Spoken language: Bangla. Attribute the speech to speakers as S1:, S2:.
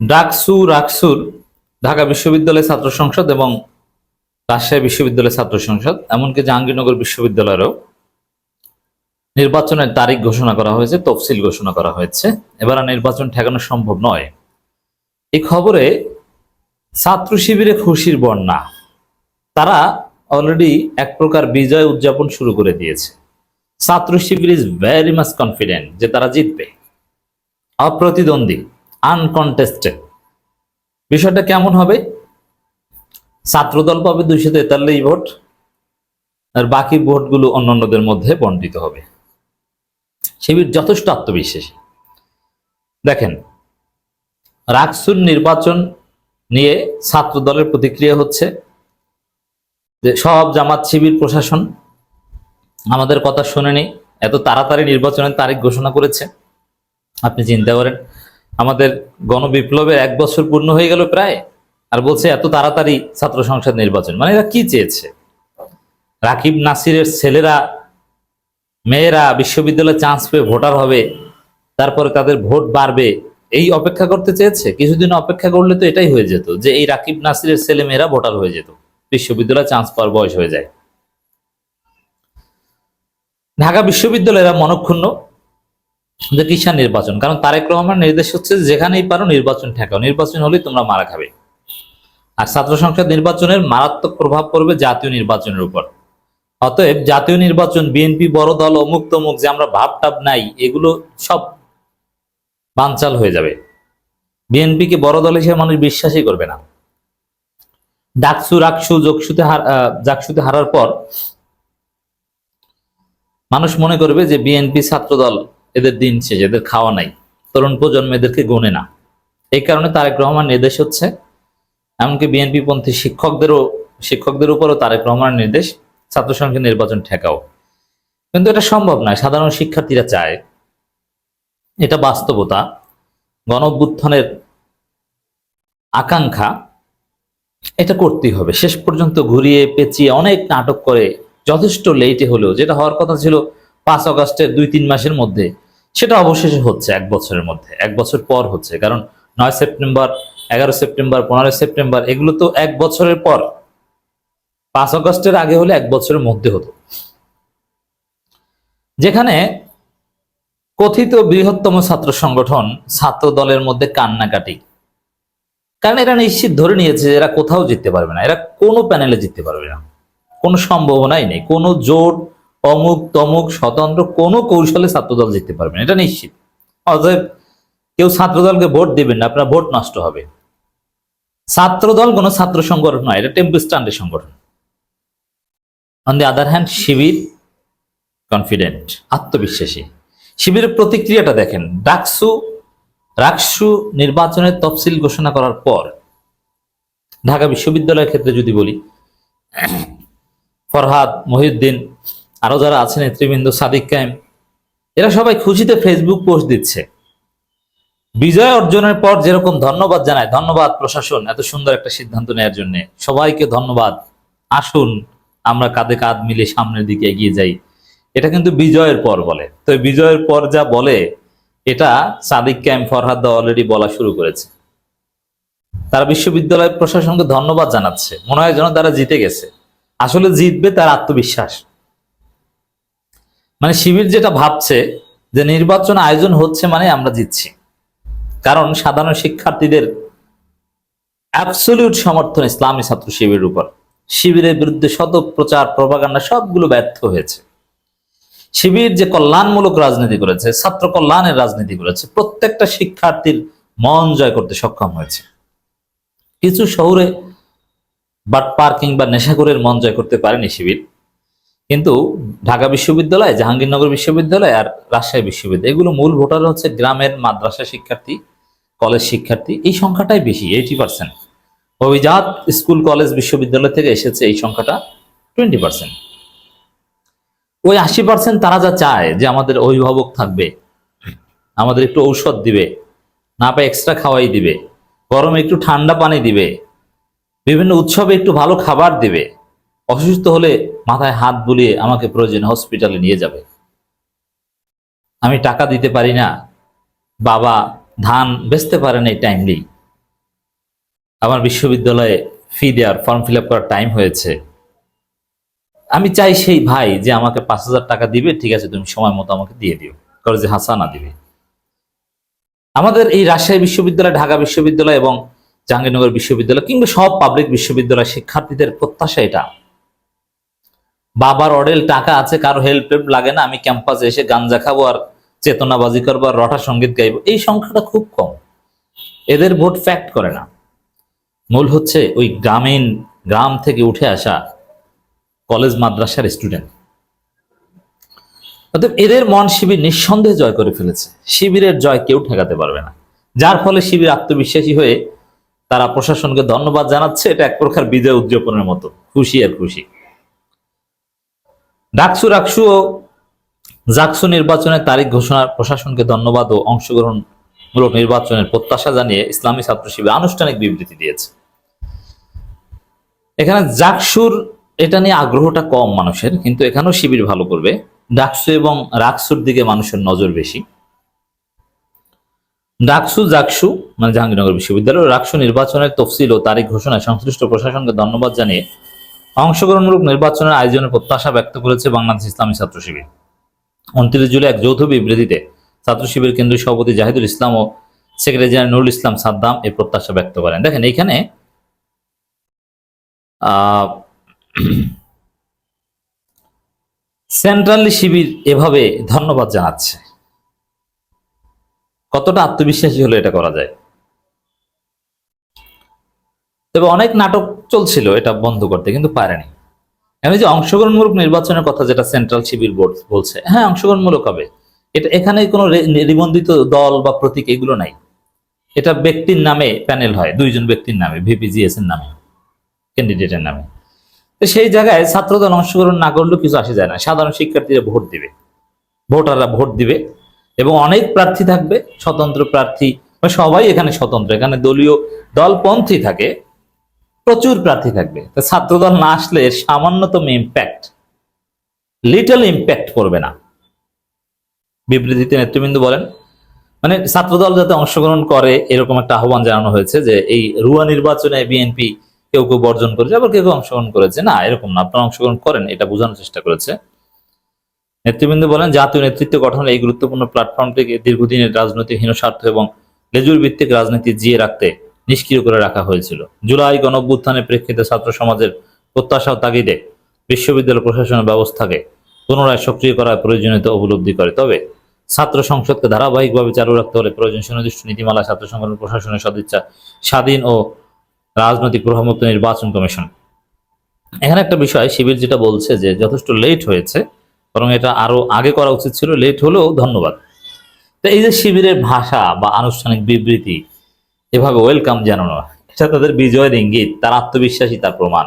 S1: ডাকসু রাকসুর ঢাকা বিশ্ববিদ্যালয় ছাত্র সংসদ এবং রাজশাহী বিশ্ববিদ্যালয় ছাত্র সংসদ, এমনকি জাহাঙ্গীরনগর বিশ্ববিদ্যালয়েরও নির্বাচনের তারিখ ঘোষণা করা হয়েছে, তফসিল ঘোষণা করা হয়েছে। এবার নির্বাচন ঠেকানো সম্ভব নয়। এই খবরে ছাত্র শিবিরে খুশির বন্যা। তারা অলরেডি এক প্রকার বিজয় উদযাপন শুরু করে দিয়েছে। Chhatra Shibir is very much confident যে তারা জিতবে। অপ্রতিদ্বন্দ্বী। আনকন্টেস্টেড বিষয়টা কেমন হবে? ছাত্রদল পাবে দুইশো তেতাল্লিশ ভোট, আর বাকি ভোটগুলো অন্যান্যদের মধ্যে বন্টিত হবে। শিবির যথেষ্ট আত্মবিশ্বাসী। দেখেন, রাকসুর নির্বাচন নিয়ে ছাত্র দলের প্রতিক্রিয়া হচ্ছে যে সব জামাত শিবির প্রশাসন আমাদের কথা শুনেনি, এত তাড়াতাড়ি নির্বাচনের তারিখ ঘোষণা করেছে। আপনি চিন্তা করেন আমাদের গণবিপ্লবের এক বছর পূর্ণ হয়ে গেল প্রায়, আর বলছে এত তাড়াতাড়ি ছাত্র সংসদ নির্বাচন। মানে এরা কি চেয়েছে? রাকিব নাসিরের ছেলেরা, মেয়েরা বিশ্ববিদ্যালয়ে চান্স পেয়ে ভোটার হবে, তারপরে তাদের ভোট বাড়বে, এই অপেক্ষা করতে চেয়েছে? কিছুদিন অপেক্ষা করলে তো এটাই হয়ে যেত যে এই রাকিব নাসিরের ছেলে মেয়েরা ভোটার হয়ে যেত। বিশ্ববিদ্যালয়ে চান্স পাওয়ার বয়স হয়ে যায়। ঢাকা বিশ্ববিদ্যালয়েরা মনক্ষুণ্ণ। যে কিসা নির্বাচন? কারণ তারেক রহমান নির্দেশ হচ্ছে যেখানেই পারো নির্বাচন ঠেকাও। নির্বাচন হলেই তোমরা মারা খাবে। আর ছাত্র সংসদ নির্বাচনের মারাত্মক প্রভাব পড়বে জাতীয় নির্বাচনের উপর। অতএব জাতীয় নির্বাচন, বিএনপি, বড় দল, অমুক তমুক, যে আমরা ভাব টাব নাই, এগুলো সব বানচাল হয়ে যাবে। বিএনপিকে বড় দল হিসেবে মানুষ বিশ্বাসই করবে না। ডাকসু, রাকসু যোগসুতে জাকসুতে হারার পর মানুষ মনে করবে যে বিএনপি ছাত্রদল এদের দিন শেষ, এদের খাওয়া নাই। তরুণ প্রজন্ম এদেরকে গোনে না। এই কারণে তারেক রহমান নির্দেশ হচ্ছে, এমনকি বিএনপি পন্থী শিক্ষকদেরও, শিক্ষকদের উপরও তারেক রহমানের নির্দেশ, ছাত্র সংসদ নির্বাচন ঠেকাও। কিন্তু এটা সম্ভব নয়, সাধারণ শিক্ষার্থীরা চায়। এটা বাস্তবতা গণ আকাঙ্ক্ষা, এটা করতেই হবে। শেষ পর্যন্ত ঘুরিয়ে পেঁচিয়ে অনেক নাটক করে, যথেষ্ট লেটে হলেও, যেটা হওয়ার কথা ছিল পাঁচ আগস্টের দুই তিন মাসের মধ্যে সেটা অবশেষে হচ্ছে এক বছরের মধ্যে, এক বছর পর হচ্ছে। কারণ নয় সেপ্টেম্বর, এগারো সেপ্টেম্বর পনেরো সেপ্টেম্বর, এগুলো তো এক বছরের পর। পাঁচ আগস্টের আগে হলে এক বছরের মধ্যে হতো। যেখানে কথিত বৃহত্তম ছাত্র সংগঠন ছাত্র দলের মধ্যে কান্নাকাটি। কারণ এরা নিশ্চিত ধরে নিয়েছে এরা কোথাও জিততে পারবে না, এরা কোনো প্যানেলে জিততে পারবে না। কোনো সম্ভাবনাই নেই, কোনো জোট অমুক তমুক স্বতন্ত্র কোনো কৌশলে ছাত্রদল জিততে পারবেন এটা নিশ্চিত। অতএব কেউ ছাত্রদলকে ভোট দিবেন না, আপনার ভোট নষ্ট হবে। ছাত্রদল কোনো ছাত্র সংগঠন নয়, এটা টেম্পো স্ট্যান্ডের সংগঠন। On the other hand Shibir confident আত্মবিশ্বাসী। শিবিরের প্রতিক্রিয়াটা দেখেন, ডাকসু, রাকসু নির্বাচনের তফসিল ঘোষণা করার পর, ঢাকা বিশ্ববিদ্যালয়ের ক্ষেত্রে যদি বলি, ফরহাদ মহিউদ্দিন আরও যারা আছেন নেতৃবৃন্দ, সাদিক কায়েম, এরা সবাই খুশিতে ফেসবুক পোস্ট দিচ্ছে। বিজয় অর্জনের পর যেরকম ধন্যবাদ জানায়, ধন্যবাদ প্রশাসন, এত সুন্দর একটা সিদ্ধান্ত নেওয়ার জন্য। সবাইকে ধন্যবাদ। আসুন, আমরা কাঁধে কাঁধ মিলে সামনের দিকে এগিয়ে যাই। এটা কিন্তু বিজয়ের পর বলে। তো বিজয়ের পর যা বলে, এটা সাদিক ক্যাম্প ফরহাদ অলরেডি বলা শুরু করেছে। তারা বিশ্ববিদ্যালয় প্রশাসনকে ধন্যবাদ জানাচ্ছে। মনে হয় যেন তারা জিতে গেছে। আসলে জিতবে তার আত্মবিশ্বাস। মানে শিবির যেটা ভাবছে যে নির্বাচন আয়োজন হচ্ছে মানে আমরা জিতছি। কারণ সাধারণ শিক্ষার্থীদের অ্যাবসলিউট সমর্থন ইসলামী ছাত্র শিবিরের উপর। শিবিরের বিরুদ্ধে শত প্রচার প্রভাকাণ্ডা সবগুলো ব্যর্থ হয়েছে। শিবির যে কল্যাণমূলক রাজনীতি করেছে, ছাত্র কল্যাণের রাজনীতি করেছে, প্রত্যেকটা শিক্ষার্থীর মন জয় করতে সক্ষম হয়েছে। কিছু শহরে বাটপার কিংবা নেশাখোরের মন জয় করতে পারেনি শিবির। কিন্তু ঢাকা বিশ্ববিদ্যালয়, জাহাঙ্গীরনগর বিশ্ববিদ্যালয় আর রাজশাহী বিশ্ববিদ্যালয়, এগুলো মূল ভোটার হচ্ছে গ্রামের মাদ্রাসা শিক্ষার্থী, কলেজ শিক্ষার্থী, এই সংখ্যাটাই বেশি এইটি পার্সেন্ট অভিজাত স্কুল, কলেজ, বিশ্ববিদ্যালয় থেকে এসেছে এই সংখ্যাটা টোয়েন্টি পার্সেন্ট ওই আশি পার্সেন্ট তারা যা চায় যে আমাদের অভিভাবক থাকবে, আমাদের একটু ঔষধ দিবে, না পায় এক্সট্রা খাওয়াই দিবে, গরমে একটু ঠান্ডা পানি দিবে, বিভিন্ন উৎসবে একটু ভালো খাবার দিবে অসুস্থ হলে মাথায় হাত বুলিয়ে আমাকে প্রয়োজনে হসপিটালে নিয়ে যাবে। আমি টাকা দিতে পারি না। বাবা ধান বেচতে পারে না এই টাইমলি আমার বিশ্ববিদ্যালয়ে ফি দেওয়ার ফর্ম ফিল আপ করার টাইম হয়েছে। আমি চাই সেই ভাই যে আমাকে পাঁচ হাজার টাকা দিবে, ঠিক আছে, তুমি সময় মতো আমাকে দিয়ে দিও। কলেজে হাসানা দিবে। আমাদের এই রাজশাহী বিশ্ববিদ্যালয়, ঢাকা বিশ্ববিদ্যালয় এবং জাহাঙ্গীরনগর বিশ্ববিদ্যালয় কিংবা সব পাবলিক বিশ্ববিদ্যালয় শিক্ষার্থীদের প্রত্যাশা এটা। বাবার অডেল টাকা আছে, কারও হেল্প টেল্প লাগে না, আমি ক্যাম্পাসে এসে গাঞ্জা খাব আর চেতনাবাজি করব আর রটা সংগীত গাইবো। এই সংখ্যাটা খুব কম। এদের ভোট ফ্যাক্ট করে না। মূল হচ্ছে ওই গ্রামীণ, গ্রাম থেকে উঠে আসা কলেজ মাদ্রাসার স্টুডেন্ট অতএব এদের মন শিবির নিঃসন্দেহে জয় করে ফেলেছে। শিবিরের জয় কেউ ঠেকাতে পারবে না। যার ফলে শিবির আত্মবিশ্বাসী হয়ে তারা প্রশাসনকে ধন্যবাদ জানাচ্ছে। এটা এক প্রকার বিজয় উদযাপনের মতো। খুশি আর খুশি। ডাকসু রাকসু ও জাকসু নির্বাচনের তারিখ ঘোষণার প্রশাসনকে ধন্যবাদ ও অংশগ্রহণমূলক নির্বাচনের প্রত্যাশা জানিয়ে ইসলামী ছাত্র শিবির আনুষ্ঠানিক বিবৃতি দিয়েছে। এখানে জাকসুর এটা নিয়ে আগ্রহটা কম মানুষের, কিন্তু এখানেও শিবির ভালো করবে। ডাকসু এবং রাকসুর দিকে মানুষের নজর বেশি। ডাকসু, জাকসু মানে জাহাঙ্গীরনগর বিশ্ববিদ্যালয় রাকসু নির্বাচনের তফসিল ও তারিখ ঘোষণায় সংশ্লিষ্ট প্রশাসনকে ধন্যবাদ জানিয়ে অংশগ্রহণমূলক নির্বাচনের আয়োজনের প্রত্যাশা ব্যক্ত করেছে বাংলাদেশ ইসলামী ছাত্র শিবির। উনত্রিশ জুলাই এক যৌথ বিবৃতিতে ছাত্র শিবির কেন্দ্রীয় সভাপতি জাহিদুল ইসলাম ও সেক্রেটারি জেনারেল নুরুল ইসলাম সাদ্দাম এই প্রত্যাশা ব্যক্ত করেন। দেখেন এখানে সেন্ট্রালি শিবির এভাবে ধন্যবাদ জানাচ্ছে। কতটা আত্মবিশ্বাসী হলে এটা করা যায়? তবে অনেক নাটক চলছিল এটা বন্ধ করতে, কিন্তু পারেনি। আমি যে অংশগ্রহণমূলক নির্বাচনের কথা যেটা সেন্ট্রাল শিবির বোর্ড বলছে হ্যাঁ অংশগ্রহণমূলক হবে। এটা এখানে কোনো নিবন্ধিত দল বা প্রতীক এগুলো নাই। এটা ব্যক্তির নামে প্যানেল হয়, দুইজন ব্যক্তির নামে ভিপিজিএস এর নামে, ক্যান্ডিডেটের নামে। তো সেই জায়গায় ছাত্রদল অংশগ্রহণ না করলেও কিছু আসে যায় না। সাধারণ শিক্ষার্থীরা ভোট দিবে। ভোটাররা ভোট দিবে এবং অনেক প্রার্থী থাকবে, স্বতন্ত্র প্রার্থী সবাই এখানে স্বতন্ত্র। এখানে দলীয় দলপন্থী থাকে প্রচুর প্রার্থী থাকবে। ছাত্রদল না আসলে সামান্যতম ইম্প্যাক্ট লিটল ইম্প্যাক্ট করবে না। বিবৃতিতে নেতৃবৃন্দ বলেন মানে ছাত্রদল যাতে অংশগ্রহণ করে, এরকম একটা আহ্বান জানানো হয়েছে যে এই রুয়া নির্বাচনে বিএনপি কেউ কেউ বর্জন করেছে, আবার কেউ কেউ অংশগ্রহণ করেছে। না, এরকম না, আপনারা অংশগ্রহণ করেন, এটা বোঝানোর চেষ্টা করেছে। নেতৃবৃন্দ বলেন, জাতীয় নেতৃত্ব গঠনের এই গুরুত্বপূর্ণ প্ল্যাটফর্মটিকে দীর্ঘদিনের রাজনৈতিক হীনস্বার্থ এবং লেজুর ভিত্তিক রাজনীতি জিয়ে রাখতে নিষ্ক্রিয় করে রাখা হয়েছিল। জুলাই গণঅভ্যুত্থানের প্রেক্ষিতে ছাত্র সমাজের প্রত্যাশা তাগিদে বিশ্ববিদ্যালয় প্রশাসনের ব্যবস্থাকে পুনরায় সক্রিয় করার প্রয়োজনীয়তা উপলব্ধি করে। তবে ছাত্র সংসদকে ধারাবাহিকভাবে চালু রাখতে হলে প্রয়োজন সুনির্দিষ্ট নীতিমালা, ছাত্র সংগঠন, প্রশাসনের সদিচ্ছা, স্বাধীন ও রাজনৈতিক প্রভাবমুক্ত নির্বাচন কমিশন। এখানে একটা বিষয়, শিবির যেটা বলছে যে যথেষ্ট লেট হয়েছে, বরং এটা আরও আগে করা উচিত ছিল, লেট হলেও ধন্যবাদ। তো এই যে শিবিরের ভাষা বা আনুষ্ঠানিক বিবৃতি এভাবে ওয়েলকাম জানানো। এটা তাদের বিজয়ের ইঙ্গিত তার আত্মবিশ্বাসী তার প্রমাণ।